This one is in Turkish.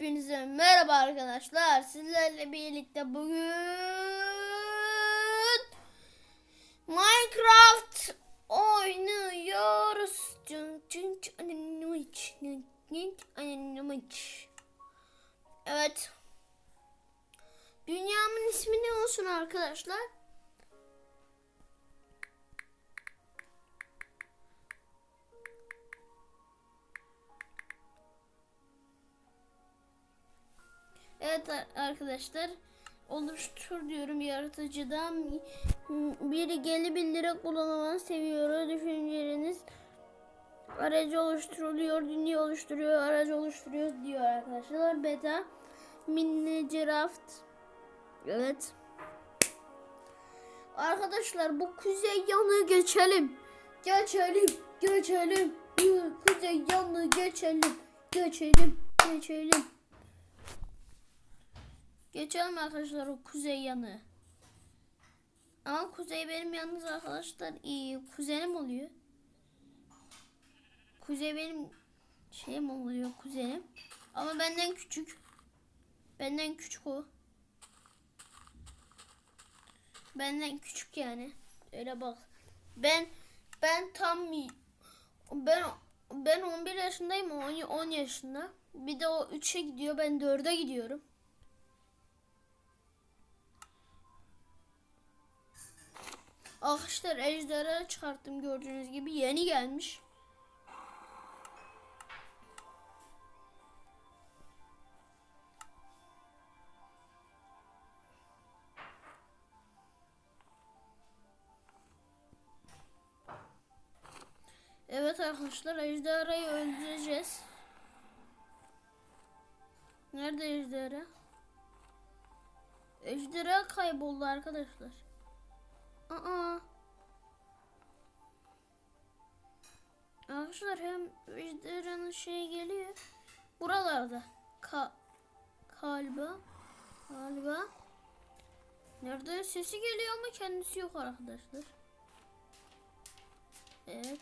Hepinize merhaba arkadaşlar. Sizlerle birlikte bugün Minecraft oynuyoruz. Evet. Dünyamın ismi ne olsun arkadaşlar? Evet ar- arkadaşlar oluştur diyorum yaratıcıdan. Biri gelip bildirerek kullanılanı seviyor düşünceleriniz aracı oluşturuluyor dünya oluşturuyor aracı oluşturuyor diyor arkadaşlar. Beta Minecraft evet. Arkadaşlar bu kuzey yanı geçelim geçelim geçelim. Kuzey yanı geçelim geçelim geçelim Geçelim arkadaşlar o kuzey yanı. Ama kuzey benim yalnız arkadaşlar iyi. Kuzenim oluyor. Kuzey benim şeyim oluyor kuzenim. Ama benden küçük. Benden küçük o. Benden küçük yani. Öyle bak. Ben ben tam ben ben 11 yaşındayım o 10 10 yaşında. Bir de o 3'e gidiyor ben 4'e gidiyorum. Arkadaşlar ejderha çıkarttım gördüğünüz gibi yeni gelmiş. Evet arkadaşlar ejderhayı öldüreceğiz. Nerede ejderha? Ejderha kayboldu arkadaşlar. Aa. Arkadaşlar hem ejderhanın şey geliyor. Buralarda. Ka galiba. Galiba. Nerede sesi geliyor ama kendisi yok arkadaşlar. Evet.